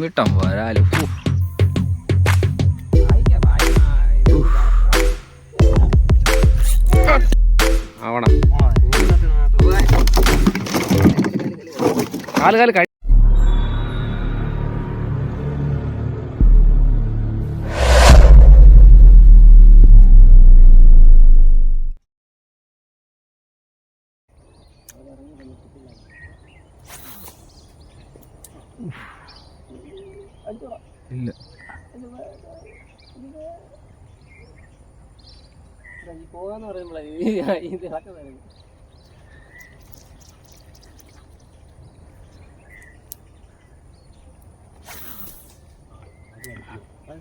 കരിമിട്ടം വരാൽ. ആവണം. കാൽ കാൽ പോകാന്ന് പറയുമ്പോഴേ ഇത് ഇളക്കുന്നത്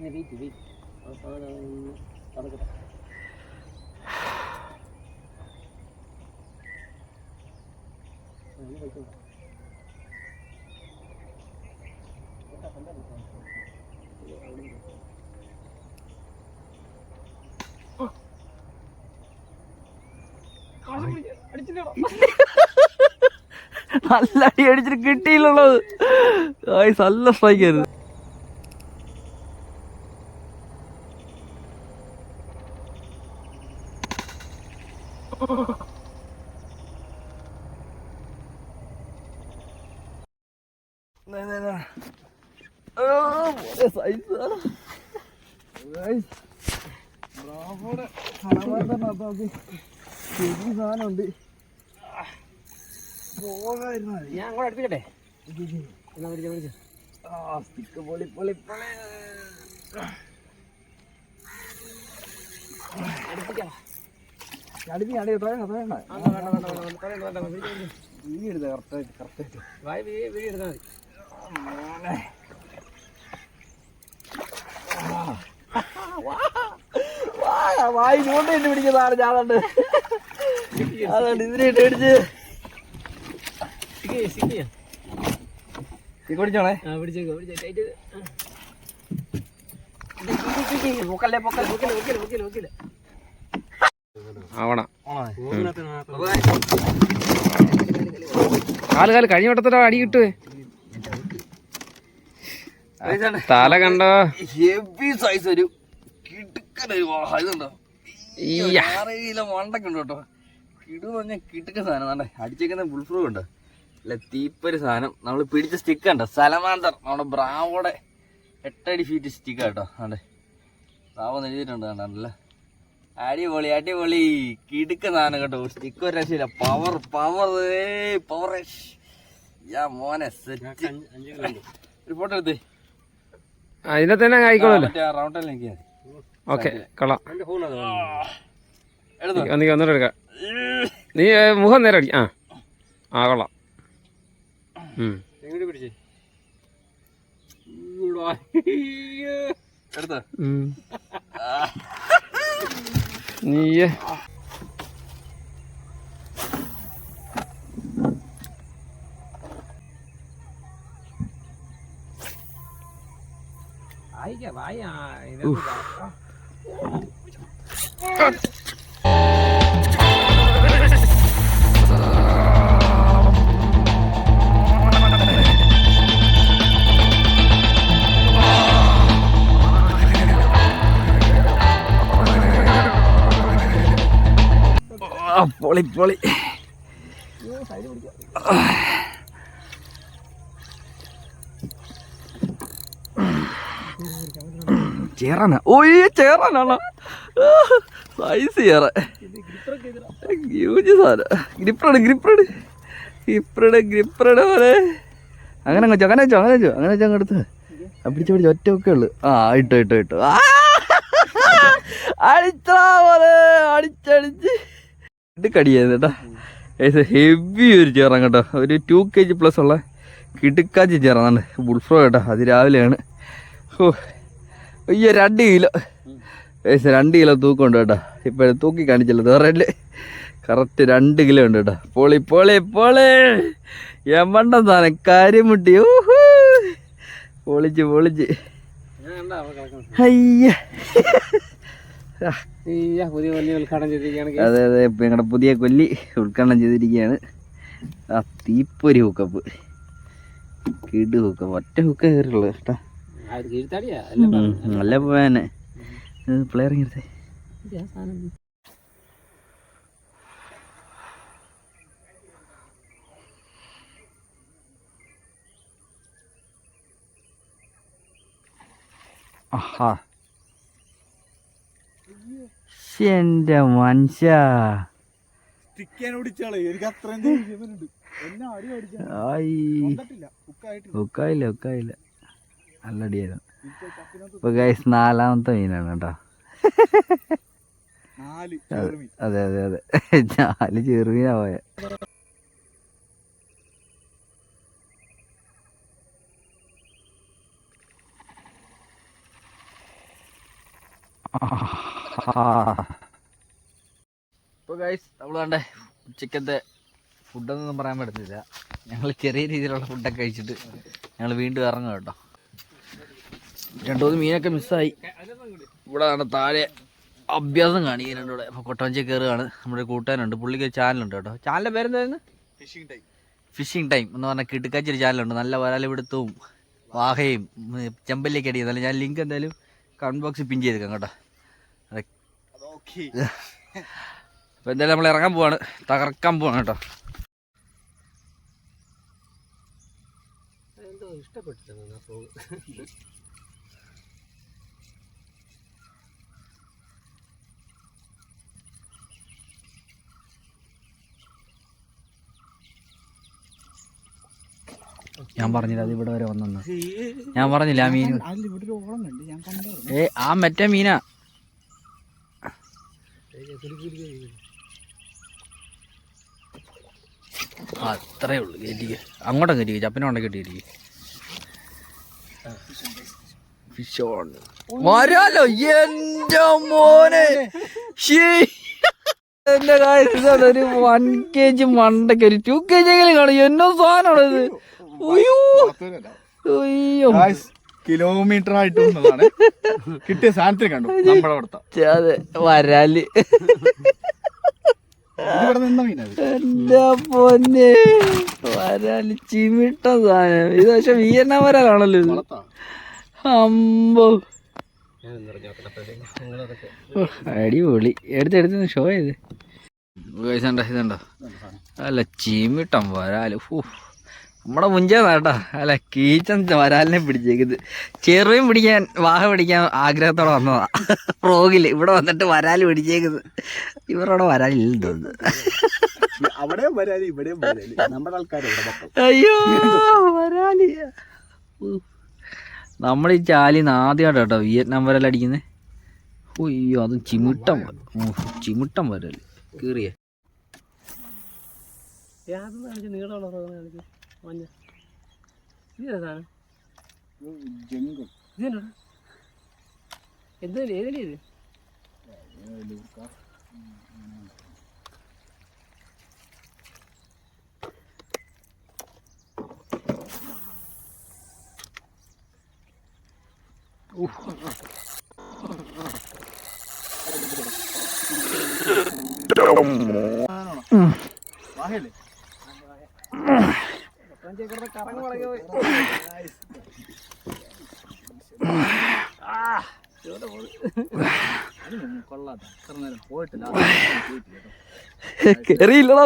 വെയിറ്റ് വെയിറ്റ് അവസാനം നടക്കട്ടെ നല്ല അടി അടിച്ചിട്ട് കിട്ടിയില്ലുള്ളത് നല്ല സ്ട്രൈക്ക് ആയിരുന്നു. സാധനമുണ്ട്. ഞാൻ അടുപ്പിക്കട്ടെ? എന്നാ പിടിച്ചോ സ്റ്റിക്ക് പൊളി പൊളി പൊളി. അടുപ്പിക്കാം അടുപ്പി അടി വേണ്ട വേണ്ട ആ, വേണ്ട, വേണ്ട, വേണ്ട, വേണ്ട, വേണ്ട, വേണ്ട, വേണ്ട, പിടിച്ചോ, പിടിച്ചോ. ഈ എടുത്ത് കറക്റ്റായിട്ട് കറക്റ്റായിട്ട് വായ എടുത്താൽ മതി. വായി ചൂണ്ട ഇട്ട് പിടിക്കുന്നതാണ് ഞാനുണ്ട്. അതുകൊണ്ട് ഇതിനെ ഇട്ട് പിടിച്ച്. ആ പിടിച്ചേക്കോ. പൊക്കല്ലേ പൊക്കല്ലേ പൊക്കല്ലേ പൊക്കല്ലേ പൊക്കല്ലേ പൊക്കല്ലേ ആവണം. കാൽ കാൽ കഴിഞ്ഞ വട്ടത്തിട്ട് അടി കിട്ടുവേ തല കണ്ടോ? ഹെവി സൈസ് ഒരു കിടുക്കനൊരു ഇതുണ്ടോ ഈയ്യ. ആറ് കിലോ മണ്ടൊക്കെ ഉണ്ട് കേട്ടോ. കിടു പറഞ്ഞ കിടുക്ക സാധനം അടിച്ചേക്കുന്ന ബുൾഫ്രൂ ഉണ്ട്. അല്ല തീപ്പൊരു സാധനം. നമ്മൾ പിടിച്ച സ്റ്റിക്ക് ഉണ്ട് സലമാന്തർ. നമ്മുടെ ബ്രാവോടെ എട്ടടി ഫീറ്റ് സ്റ്റിക്ക് കേട്ടോ അതെ. ബ്രാവോ എഴുതിയിട്ടുണ്ട് കണ്ടല്ലേ അടിപൊളി അടിപൊളി. കിടുക്ക സാധനം കേട്ടോ. സ്റ്റിക്ക് ഒരു രക്ഷയില്ല. പവർ പവർ പവർ യാ മോനെ സെറ്റ് ഒരു ഫോട്ടോ എടുത്തേ. അതിനെ തന്നെ ആയിക്കോളല്ലോ മറ്റേ റൗണ്ടിൽ എനിക്ക് ഓക്കെ കൊള്ളാം. എടുത്തോ? നീ ഒന്നുകൂടെ എടുക്കാം. നീ മുഖം നേരെ അടി. ആ. ആ കൊള്ളാം. എങ്ങോട്ട് പിടിച്ചേ? എടുത്തോ. നീയേ. വായിക്കാം വായ ഇതിനകത്ത് പൊളി പൊളി. ചേറാന? ഓയ് ചേറാനാണ്? സൈസ് ചേറ. യൂജ് സാധനം. ഗ്രിപ്പറട് ഗ്രിപ്പറട് പോലെ അങ്ങനെ അങ്ങ് അങ്ങനെ വെച്ചോ അങ്ങനെ വെച്ചോ അങ്ങനെ വെച്ചോ അങ്ങ് എടുത്ത്. ആ, പിടിച്ച് പിടിച്ച് ഒറ്റ ഒക്കെ ഉള്ളു. ആ ഇട്ടോ ഇട്ടോ ഇട്ടോ. അടിച്ചാ പോലെ അടിച്ചടിച്ച് ഇത് കടിയായിരുന്നു കേട്ടോ ഏകദേശം ഹെവി ഒരു ചേറാണ് കേട്ടോ. ഒരു ടു കെ ജി പ്ലസ് ഉള്ള കിടുക്കാച്ചി ചേറാണ്. ബുൾഫ്രോ കേട്ടോ അത് രാവിലെയാണ്. ഓ അയ്യോ രണ്ട് കിലോ. ഏകദേശം രണ്ട് കിലോ തൂക്കമുണ്ട് കേട്ടോ. ഇപ്പം തൂക്കി കാണിച്ചല്ലോ. വേറെ കറക്റ്റ് രണ്ട് കിലോ ഉണ്ട് കേട്ടോ പൊളി പൊളി പൊളി. എമ്മണ്ട സാധനം. കാര്യമുട്ടി ഊഹൂ. പൊളിച്ച് പൊളിച്ച്. അയ്യ. പുതിയ വണ്ടി ഉദ്ഘാടനം ചെയ്തിരിക്കുകയാണ് അതെ അതെ ഞങ്ങളുടെ പുതിയ കൊല്ലി ഉദ്ഘാടനം ചെയ്തിരിക്കുകയാണ്. ആ തീപ്പൊരി ഹുക്കപ്പ് കിട് ഹുക്ക ഒറ്റ ഹുക്ക കയറിയുള്ളൂ കേട്ടാ. നല്ല പോയാനെ പ്ലെയർ ഇങ്ങനത്തെ സാധനം. ആഹാ ശ്ശെ, എന്റെ മനുഷ്യ എനിക്ക് അത്രയും ദേഷ്യപ്പെടുന്നുണ്ട്. എന്നെ അടി അടിച്ചാ ആയി കൊന്നിട്ടില്ല. മനുഷ്യ ഉക്കായില്ല ഉക്കായില്ല. നല്ല അടിയായിരുന്നു. ഇപ്പൊ ഗൈസ് നാലാമത്തെ മീനാണ് കേട്ടോ. അതെ. അതെ അതെ നാല് ചെറുമീനാ പോയ. ഇപ്പോൾ ഗൈസ് നമ്മൾ കണ്ടേ ഉച്ചക്കത്തെ ഫുഡൊന്നും പറയാൻ പറ്റുന്നില്ല ഞങ്ങൾ ചെറിയ രീതിയിലുള്ള ഫുഡൊക്കെ കഴിച്ചിട്ട് ഞങ്ങൾ വീണ്ടും ഇറങ്ങും കേട്ടോ. രണ്ടു മൂന്ന് മീനൊക്കെ മിസ്സായി ഇവിടെ ആണ് താഴെ അഭ്യാസം കാണി രണ്ടുകൂടെ അപ്പോൾ കൊട്ടവഞ്ചി കയറുകയാണ്. നമ്മുടെ കൂട്ടുകാരുണ്ട് പുള്ളിക്ക് ഒരു ചാനലുണ്ട് കേട്ടോ. ചാനലിന്റെ പേരെന്തായിരുന്നു ഫിഷിംഗ് ടൈം ഫിഷിംഗ് ടൈം എന്ന് പറഞ്ഞാൽ കിടുക്കാച്ചൊരു ചാനലുണ്ട് നല്ല വരാലിപിടുത്തവും വാഹയും ചെമ്പല്ലിയൊക്കെ അടിയും ഞാൻ ലിങ്ക് എന്തായാലും കമന്റ് ബോക്സിൽ പിൻ ചെയ്തേക്കാം കേട്ടോ. അപ്പോൾ എന്തായാലും നമ്മൾ ഇറങ്ങാൻ പോവാണ്. തകർക്കാൻ പോവാണ് കേട്ടോ. ഞാൻ പറഞ്ഞില്ല അത് ഇവിടെ വരെ വന്നെന്ന്. ഞാൻ പറഞ്ഞില്ല ആ മീൻ ഏ ആ മറ്റേ മീനാ. അത്രേ ഉള്ളു. കയറ്റിക്ക് അങ്ങോട്ടും കയറ്റിക്ക് ചപ്പനോണ്ടെ കെട്ടിയിരിക്കും. ഫിഷ് ഓൺ വരാലോ എന്റെ മോനെ. എന്റെ കാര്യം ഒരു വൺ കെ ജി മണ്ടയ്ക്ക് ഒരു ടു കെ ജി എങ്കിലും കാണും. എന്നോ സാധനമാണോ ഇത് അയ്യോ അയ്യോ. കിലോമീറ്റർ ആയിട്ട് വന്നതാണ്. കിട്ടിയ സാധനത്തിന് കണ്ടു. നമ്മുടെ അവിടുത്തെ. അതെ വരാൽ. പൊന്നെ. വരാൽ ചിമിട്ട സാധനം. ഇത് പക്ഷെ വിയന്ന വരാലാണല്ലോ ഇത്. അമ്പോ. അടിപൊളി. എടുത്തെടുത്ത് എടുത്ത് ഷോ ചെയ്ത്. ഇതുണ്ടോ? ഇതുണ്ടോ അല്ല ചീമിട്ടം വരാൽ. നമ്മുടെ മുഞ്ചേന്നാ കേട്ടോ. അല്ല കീച്ചൻ വരാലിനെ പിടിച്ചേക്കുന്നത്. ചെറുവയും പിടിക്കാൻ വാഹ പിടിക്കാൻ ആഗ്രഹത്തോടെ വന്നതാ. ഫ്രോഗിൽ. ഇവിടെ വന്നിട്ട് വരാൽ പിടിച്ചേക്കുന്നത്. ഇവരോടെ വരാലില്ലെന്ന് തോന്നുന്നു. അവിടെയും വരാൽ ഇവിടെയും വരാൽ നമ്മുടെ ആൾക്കാർ അയ്യോ വരാലി നമ്മൾ ഈ ചാലിന്ന് ആദ്യമായിട്ട് കേട്ടോ വിയറ്റ്നാം വരൽ അടിക്കുന്നത് അയ്യോ അതും ചിമിട്ടം ചിമിട്ടം വരൽ. കീറിയ. നീളമുള്ള മഞ്ഞ ഇത് ഏതാണ് ജംഗിൾ ഇതെന്നാ എന്താ ഏതിന്റെ ഇത് വാഹയല്ലേ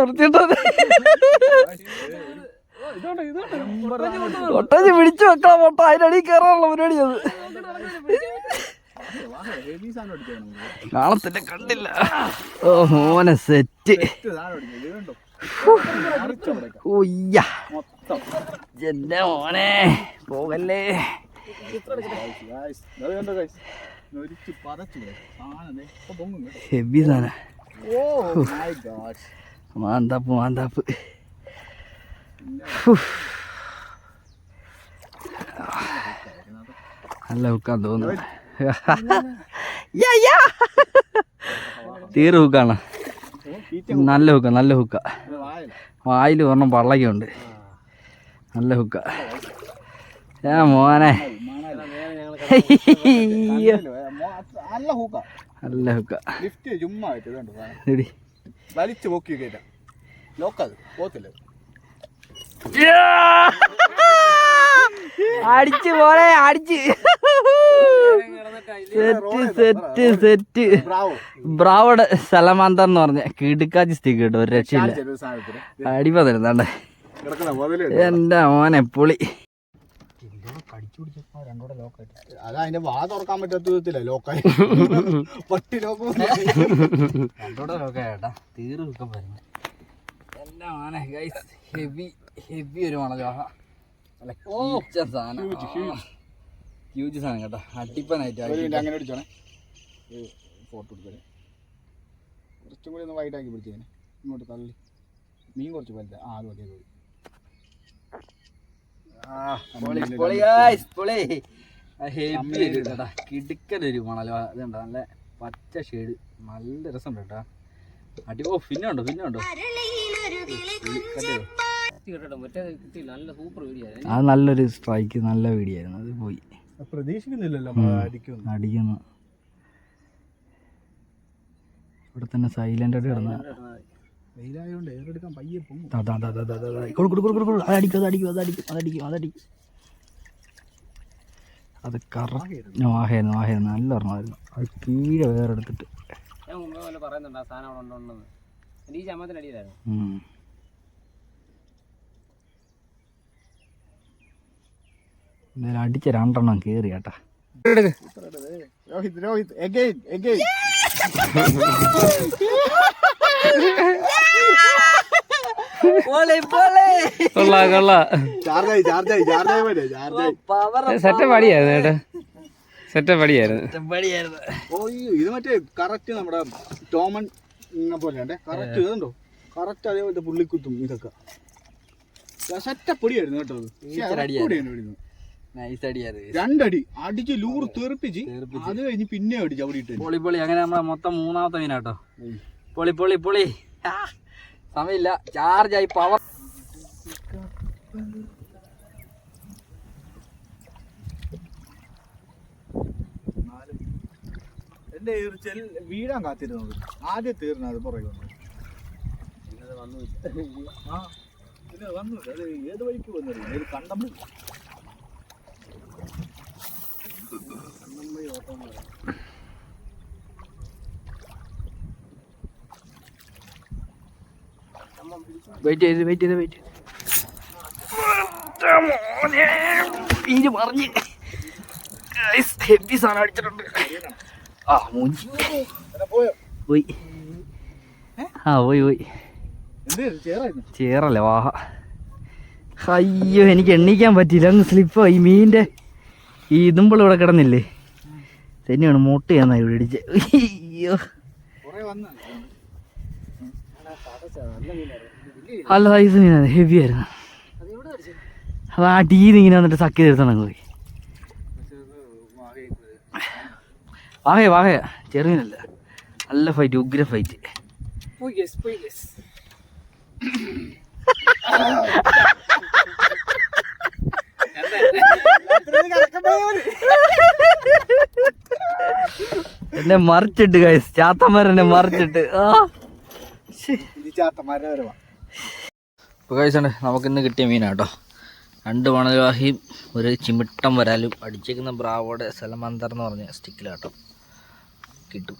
വൃത്തിയിട്ടോ ഒട്ടഞ്ഞ് പിടിച്ചു വെക്കണം ഒട്ട അതിനടി കയറാനുള്ള പരിപാടി അത്. കാണത്തില്ല കണ്ടില്ല. ഓ മോനെ സെറ്റ് ഇത് എന്റെ മോനെ പോകല്ലേ. ഹെവി. മാന്താപ്പ് മാന്താപ്പ് നല്ല ഹുക്കാൻ തോന്നുന്നു. തീരെ ഹുക്കാണ് നല്ല ഹുക്ക നല്ല ഹുക്ക. വായിൽ ഒരെണ്ണം പള്ളക്കുണ്ട് നല്ല ഹുക്ക ഞാൻ മോനെ. നല്ല ഹൂക്കാ ഹുക്ക ലിഫ്റ്റ് വലിച്ചു! അടിച്ച് പോലെ അടിച്ച്. Set set set. ബ്രാവോ ബ്രാവോടെ സലമാന്തർ എന്ന് പറഞ്ഞ കിടുക്കാച്ചി സ്റ്റിക്ക് കേട്ടോ ഒരു രക്ഷയില്ല. ചെറിയ എന്റെ മോനെ പുളി. അതാ അതിന്റെ വാ തുറക്കാൻ പറ്റാത്ത വിധത്തില്ല ലോക്കായി പട്ടി ലോക്കം രണ്ടോടെ എന്റെ മോനെ ഗൈസ് ഹെവി ഹെവി ഒരു സാധനം. ഹ്യൂജ് സാധനം കേട്ടോ. അടിപ്പനായിട്ട് അങ്ങനെ ഫോട്ടോ എടുക്കണേ കുറച്ചും കൂടി ഒന്ന് വൈറ്റ് ആക്കി പിടിച്ചേനെ. ഇങ്ങോട്ട് തള്ളി. മീൻ കുറച്ച് വലുത്. ആ അത് മതി അത് മതി. കിടുക്കലൊരു മണലോ ഇതുണ്ടോ? നല്ല പച്ച ഷെയ്ഡ് നല്ല രസമുണ്ട് കേട്ടോ അടി ഓ പിന്നെ ഉണ്ടോ പിന്നെ ഉണ്ടോ? കേട്ടോ മറ്റേ കിട്ടിയില്ല. നല്ല സൂപ്പർ വീഡിയോ അത് നല്ലൊരു സ്ട്രൈക്ക് നല്ല വീഡിയോ ആയിരുന്നു. അത് പോയി. പ്രതീക്ഷിക്കുന്നില്ലല്ലോ അടിക്കുന്നു. ഇവിടെ തന്നെ സൈലന്റ് ആയിട്ട് കിടന്ന വെയിലായതുകൊണ്ട് പയ്യെ പോകും. അതടിക്കും അതടിക്കും അതടിക്കും അതടിക്കും അതടിക്കും. അത് കറക്റ്റ് വാഹയായിരുന്നു വാഹയായിരുന്നു നല്ല ഓർമ്മമായിരുന്നു അത് കീഴെ വേറെ എടുത്തിട്ട് ഞാൻ മുമ്പേ പോലെ പറയുന്നുണ്ട് ആ സാധനം അവിടെ ഈ ചമ്മത്തിന് അടിയിലായിരുന്നു. ഉം. എന്തായാലും അടിച്ച രണ്ടെണ്ണം കേറി കേട്ടാ. Rohit Rohit again again. കൊള്ളാ കൊള്ളാ. സെറ്റപ്പ് അടിയായിരുന്നു കേട്ടോ സെറ്റപ്പ് അടിയായിരുന്നു. ഇത് മറ്റേ കറക്റ്റ് നമ്മുടെ ടോമൻ പോലെ കറക്റ്റ് ഇതുണ്ടോ? കറക്റ്റ് അതേപോലത്തെ പുള്ളിക്കുത്തും ഇതൊക്കെ. കേട്ടോ രണ്ടടി. അടിച്ച് ലൂർ തെറിപ്പിച്ച്. അത് കഴിഞ്ഞ് പിന്നെ അടിച്ച് അവിടെ ഇട്ട് പൊളി പൊളി. അങ്ങനെ നമ്മളെ മൊത്തം മൂന്നാമത്തെ മീനാട്ടോ പൊളി പൊളി പൊളി. സമയമില്ല. ചാർജായി പവർ എന്റെ ഈർച്ചൽ വീഴാൻ കാത്തിരുന്നത് ആദ്യം തീർന്ന അത് പുറകെ വന്നു. ആ പിന്നെ വന്നില്ല അത് ഏത് വഴിക്ക് വന്നില്ല ഏത് കണ്ടം വഴി. കണ്ടം ഓട്ടം വെയിറ്റ് ചെയ്ത് വെയിറ്റ് ചെയ്ത് വെയിറ്റ് അടിച്ചിട്ടുണ്ട്. ആ ചേറല്ലേ വാഹ. അയ്യോ എനിക്ക് എണ്ണീക്കാൻ പറ്റിയില്ല. അങ്ങ് സ്ലിപ്പായി മീന്റെ ഈ ഇതുമ്പോൾ ഇവിടെ കിടന്നില്ലേ? തന്നെയാണ് മുട്ട ചെയ്യാന്നാ ഇവിടെ അയ്യോ. നല്ല സൈസ് മീനാണ് ഹെവി ആയിരുന്നു. അത് ആ ടീന്ന് ഇങ്ങനെ വന്നിട്ട് സക്കി തീർത്താണ് പോയി വാഹയ വാഹയ ചെറുമീനല്ല. നല്ല ഫൈറ്റ് ഉഗ്ര ഫൈറ്റ് എന്നെ മറിച്ചിട്ട് കൈസ് ചാത്തന്മാരെന്നെ മറിച്ചിട്ട്. ആ. കഴിച്ചണ്ടേ നമുക്ക് ഇന്ന് കിട്ടിയ മീനാട്ടോ രണ്ട് മണൽവാഹിയും ഒരു ചിമിട്ടം വരാലും അടിച്ചേക്കുന്ന ബ്രാവോടെ സലമന്തർ എന്ന് പറഞ്ഞ സ്റ്റിക്കിലാട്ടോ കിട്ടും.